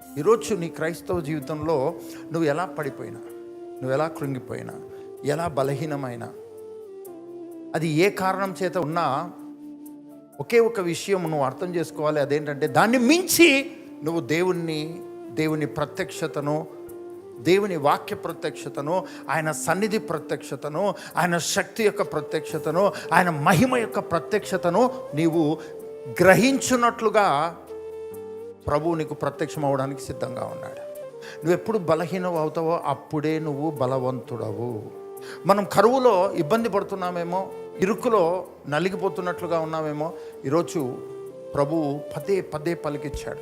ఈరోజు నీ క్రైస్తవ జీవితంలో నువ్వు ఎలా పడిపోయినా నువ్వు ఎలా కృంగిపోయినా ఎలా బలహీనమైనా అది ఏ కారణం చేత ఉన్నా ఒకే ఒక విషయం నువ్వు అర్థం చేసుకోవాలి. అదేంటంటే దాన్ని మించి నువ్వు దేవుణ్ణి దేవుని ప్రత్యక్షతను దేవుని వాక్య ప్రత్యక్షతను ఆయన సన్నిధి ప్రత్యక్షతను ఆయన శక్తి యొక్క ప్రత్యక్షతను ఆయన మహిమ యొక్క ప్రత్యక్షతను నీవు గ్రహించున్నట్లుగా ప్రభువు నీకు ప్రత్యక్షం అవడానికి సిద్ధంగా ఉన్నాడు. నువ్వు ఎప్పుడు బలహీనం అవుతావో అప్పుడే నువ్వు బలవంతుడవు. మనం కరువులో ఇబ్బంది పడుతున్నామేమో ఇరుకులో నలిగిపోతున్నట్లుగా ఉన్నామేమో ఈరోజు ప్రభువు పదే పదే పలికిచ్చాడు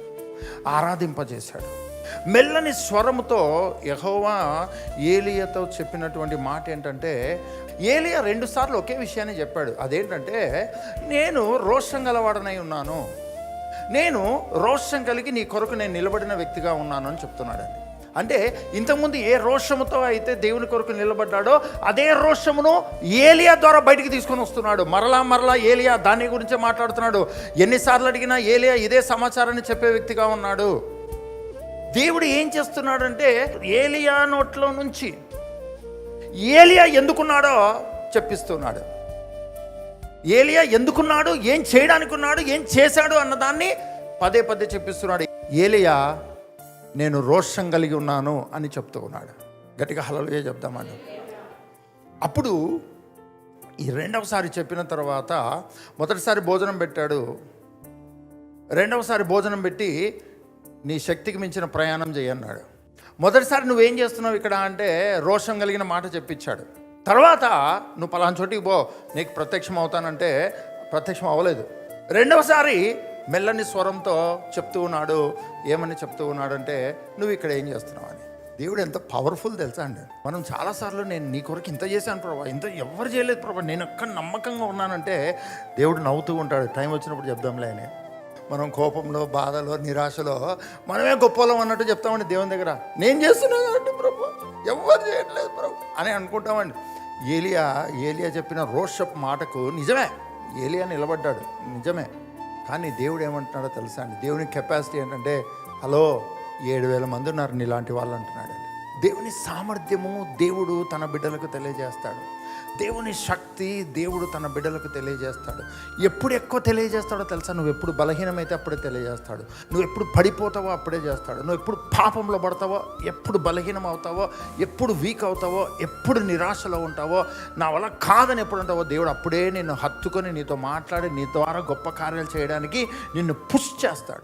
ఆరాధింపజేశాడు. మెల్లని స్వరముతో యహోవా ఏలియతో చెప్పినటువంటి మాట ఏంటంటే ఏలియా రెండుసార్లు ఒకే విషయాన్ని చెప్పాడు. అదేంటంటే నేను రోషం గలవాడనై ఉన్నాను. నేను రోషం కలిగి నీ కొరకు నేను నిలబడిన వ్యక్తిగా ఉన్నాను అని చెప్తున్నాడండి. అంటే ఇంతకుముందు ఏ రోషముతో అయితే దేవుని కొరకు నిలబడ్డాడో అదే రోషమును ఏలియా ద్వారా బయటికి తీసుకొని వస్తున్నాడు. మరలా మరలా ఏలియా దాని గురించే మాట్లాడుతున్నాడు. ఎన్నిసార్లు అడిగినా ఏలియా ఇదే సమాచారాన్ని చెప్పే వ్యక్తిగా ఉన్నాడు. దేవుడు ఏం చేస్తున్నాడంటే ఏలియా నోట్లో నుంచి ఏలియా ఎందుకున్నాడో చెప్పిస్తున్నాడు. ఏలియా ఎందుకున్నాడు? ఏం చేయడానికి ఉన్నాడు ఏం చేశాడు? అన్నదాన్ని పదే పదే చెప్పిస్తున్నాడు. ఏలియా నేను రోషం కలిగి ఉన్నాను అని చెప్తూ ఉన్నాడు. గట్టిగా హలలుగా చెప్దామండి. అప్పుడు ఈ రెండవసారి చెప్పిన తర్వాత మొదటిసారి భోజనం పెట్టాడు. రెండవసారి భోజనం పెట్టి నీ శక్తికి మించిన ప్రయాణం చేయన్నాడు. మొదటిసారి నువ్వేం చేస్తున్నావు ఇక్కడ అంటే రోషం కలిగిన మాట చెప్పించాడు. తర్వాత నువ్వు పలానా చోటికి పో నీకు ప్రత్యక్షం అవుతానంటే ప్రత్యక్షం అవ్వలేదు. రెండవసారి మెల్లని స్వరంతో చెప్తూ ఉన్నాడు. ఏమని చెప్తూ ఉన్నాడంటే నువ్వు ఇక్కడ ఏం చేస్తున్నావు? అని. దేవుడు ఎంత పవర్ఫుల్ తెలుసా అండి? మనం చాలాసార్లు నేను నీ కొరకు ఇంత చేశాను ప్రభా ఇంత ఎవరు చేయలేదు ప్రభా నేను ఎక్కడ నమ్మకంగా ఉన్నానంటే దేవుడు నవ్వుతూ ఉంటాడు. టైం వచ్చినప్పుడు చెప్దాంలే అని. మనం కోపంలో బాధలో నిరాశలో మనమే గొప్పలం అన్నట్టు చెప్తామండి దేవుని దగ్గర. నేను చేస్తున్నాను అంటే ప్రభు ఎవరు చేయట్లేదు ప్రభు అని అనుకుంటామండి. ఏలియా ఏలియా చెప్పిన రోషప్ మాటకు నిజమే. ఏలియా నిలబడ్డాడు. నిజమే. కానీ దేవుడు ఏమంటున్నాడో తెలుసా అండి? దేవుని కెపాసిటీ ఏంటంటే హలో ఏడు వేల మంది ఉన్నారు నీలాంటి వాళ్ళు అంటున్నాడు. దేవుని సామర్థ్యము దేవుడు తన బిడ్డలకు తెలియజేస్తాడు. దేవుని శక్తి దేవుడు తన బిడ్డలకు తెలియజేస్తాడు. ఎప్పుడు ఎక్కువ తెలియజేస్తాడో తెలుసా? నువ్వు ఎప్పుడు బలహీనమైతే అప్పుడే తెలియజేస్తాడు. నువ్వు ఎప్పుడు పడిపోతావో అప్పుడే చేస్తాడు. నువ్వు ఎప్పుడు పాపంలో పడతావో ఎప్పుడు బలహీనం అవుతావో ఎప్పుడు వీక్ అవుతావో ఎప్పుడు నిరాశలో ఉంటావో నా వల్ల కాదని ఎప్పుడు ఉంటావో దేవుడు అప్పుడే నిన్ను హత్తుకొని నీతో మాట్లాడి నీ ద్వారా గొప్ప కార్యాలు చేయడానికి నిన్ను పుష్ చేస్తాడు.